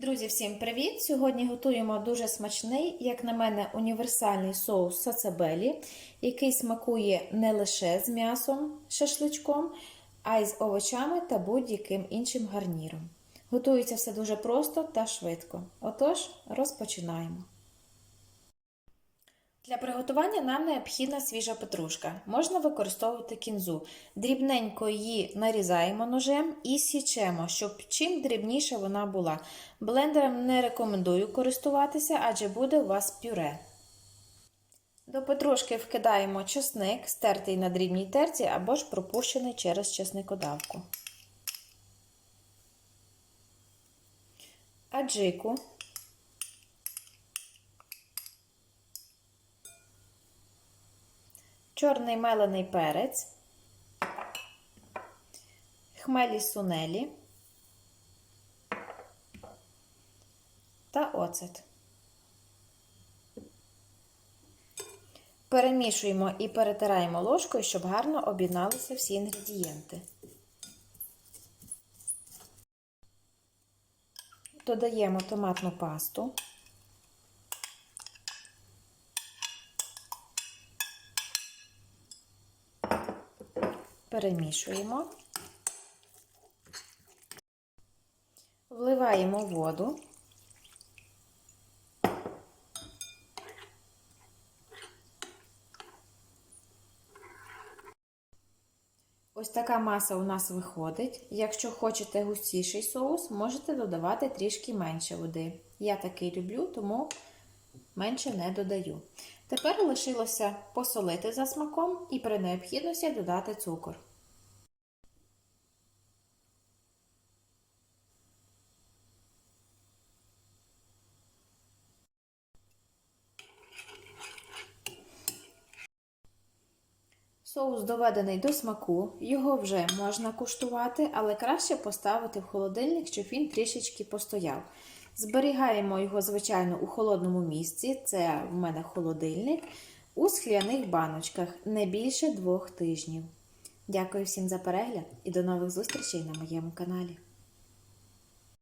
Друзі, всім привіт! Сьогодні готуємо дуже смачний, як на мене, універсальний соус сацабелі, який смакує не лише з м'ясом, шашличком, а й з овочами та будь-яким іншим гарніром. Готується все дуже просто та швидко. Отож, розпочинаємо. Для приготування нам необхідна свіжа петрушка. Можна використовувати кінзу. Дрібненько її нарізаємо ножем і січемо, щоб чим дрібніша вона була. Блендером не рекомендую користуватися, адже буде у вас пюре. До петрушки вкидаємо чесник, стертий на дрібній терці або ж пропущений через чесникодавку. Аджику. Чорний мелений перець, хмелі сунелі та оцет. Перемішуємо і перетираємо ложкою, щоб гарно об'єдналися всі інгредієнти. Додаємо томатну пасту. Перемішуємо, вливаємо воду. Ось така маса у нас виходить. Якщо хочете густіший соус, можете додавати трішки менше води. Я такий люблю, тому менше не додаю. Тепер лишилося посолити за смаком і при необхідності додати цукор. Соус доведений до смаку, його вже можна куштувати, але краще поставити в холодильник, щоб він трішечки постояв. Зберігаємо його, звичайно, у холодному місці, це в мене холодильник, у скляних баночках не більше двох тижнів. Дякую всім за перегляд і до нових зустрічей на моєму каналі.